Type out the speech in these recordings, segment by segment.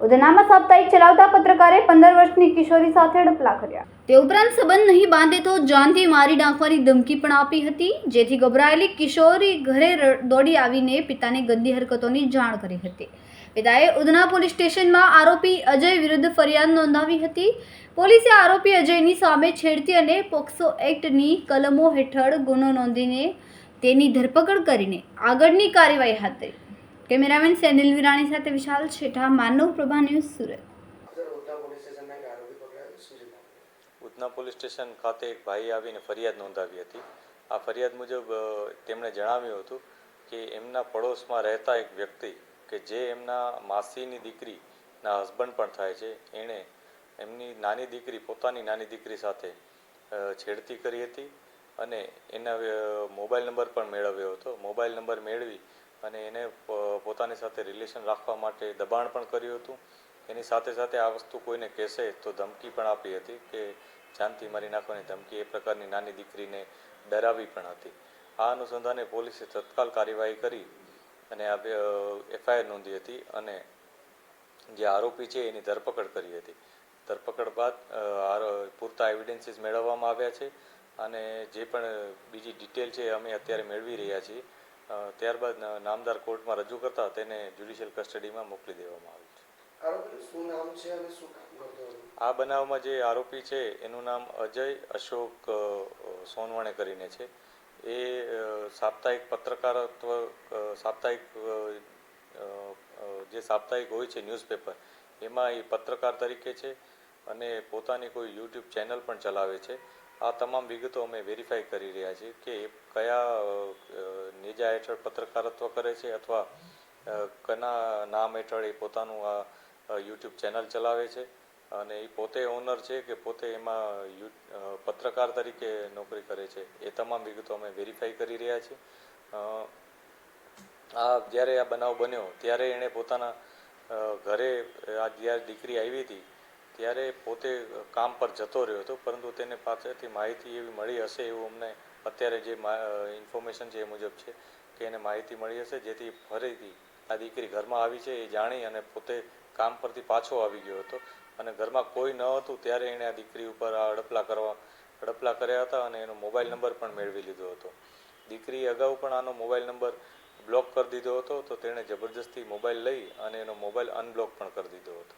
ઉધનામાં સાપ્તાહિક ચલાવતા પત્રકારે પંદર વર્ષની કિશોરી સાથે ડપલા કર્યા. તે ઉપરાંત સંબંધ નહીં બાંધે તો જાનથી મારી નાખવાની ધમકી પણ આપી હતી, જેથી ગભરાયેલી કિશોરી ઘરે દોડી આવીને પિતાને ગંદી હરકતોની જાણ કરી હતી. પિતાએ ઉધના પોલીસ સ્ટેશનમાં આરોપી અજય વિરુદ્ધ ફરિયાદ નોંધાવી હતી. પોલીસે આરોપી અજયની સામે છેડતી અને પોક્સો એક્ટની કલમો હેઠળ ગુનો નોંધીને તેની ધરપકડ કરીને આગળની કાર્યવાહી હાથ ધરી. કેમેરામેન સેનિલ વિરાણી સાથે Vishal Chhetha, Manav Prabha news Surat. Udhna police station ખાતે એક ભાઈ આવીને ફરિયાદ નોંધાવી હતી. આ ફરિયાદ મુજબ તેમણે જણાવ્યું હતું કે એમના પડોશમાં રહેતા એક વ્યક્તિ કે જે એમના માસીની દીકરીના હસબન્ડ પણ થાય છે, એણે એમની નાની દીકરી, પોતાની નાની દીકરી સાથે છેડતી કરી હતી અને એના મોબાઈલ નંબર પણ મેળવ્યો હતો. મોબાઈલ નંબર મેળવી અને એને પોતાની સાથે રિલેશન રાખવા માટે દબાણ પણ કર્યું હતું. એની સાથે સાથે આ વસ્તુ કોઈને કહેશે તો ધમકી પણ આપી હતી કે જાનથી મારી નાખવાની ધમકી એ પ્રકારની નાની દીકરીને ડરાવી પણ હતી. આ અનુસંધાને પોલીસે તત્કાલ કાર્યવાહી કરી અને આ એફઆઈઆર નોંધી હતી અને જે આરોપી છે એની ધરપકડ કરી હતી. ધરપકડ બાદ પૂરતા એવિડન્સીસ મેળવવામાં આવ્યા છે અને જે પણ બીજી ડિટેલ છે અમે અત્યારે મેળવી રહ્યા છીએ. ત્યારબાદ નામદાર કોર્ટમાં રજૂ કરતા તેને જ્યુડિશિયલ કસ્ટડીમાં મોકલી દેવામાં આવ્યું છે. આ બનાવમાં જે આરોપી છે એનું નામ અજય અશોક સોનવણે કરીને છે. એ સાપ્તાહિક પત્રકારત્વ સાપ્તાહિક જે સાપ્તાહિક હોય છે ન્યૂઝપેપર, એમાં એ પત્રકાર તરીકે છે અને પોતાની કોઈ યુટ્યુબ ચેનલ પણ ચલાવે છે. આ તમામ વિગતો અમે વેરીફાઈ કરી રહ્યા છીએ કે એ કયા નેજા હેઠળ પત્રકારત્વ કરે છે અથવા કના નામ હેઠળ એ પોતાનું આ યુટ્યુબ ચેનલ ચલાવે છે. અને એ પોતે ઓનર છે કે પોતે એમાં પત્રકાર તરીકે નોકરી કરે છે. એ તમામ વિગતો અમે વેરીફાઈ કરી રહ્યા છીએ. આ જ્યારે આ બનાવ બન્યો, ત્યારે એણે પોતાના ઘરે આ જ્યારે દીકરી આવી હતી, ત્યારે પોતે કામ પર જતો રહ્યો હતો, પરંતુ તેને પાસેથી માહિતી એવી મળી હશે એવું અમને અત્યારે જે ઇન્ફોર્મેશન છે એ મુજબ છે, કે એને માહિતી મળી હશે, જેથી ફરીથી આ દીકરી ઘરમાં આવી છે એ જાણી અને પોતે કામ પરથી પાછો આવી ગયો હતો. અને ઘરમાં કોઈ ન હતું ત્યારે એણે આ દીકરી ઉપર આ હડપલા કરવા હડપલા કર્યા હતા અને એનો મોબાઈલ નંબર પણ મેળવી લીધો હતો. દીકરીએ અગાઉ પણ આનો મોબાઈલ નંબર બ્લોક કરી દીધો હતો તો તેણે જબરજસ્તી મોબાઈલ લઈ અને એનો મોબાઈલ અનબ્લોક પણ કરી દીધો હતો.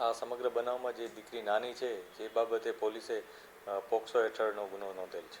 આ સમગ્ર બનાવમાં જે દીકરી નાની છે જે બાબતે પોલીસે પોક્સો હેઠળનો ગુનો નોંધેલ છે.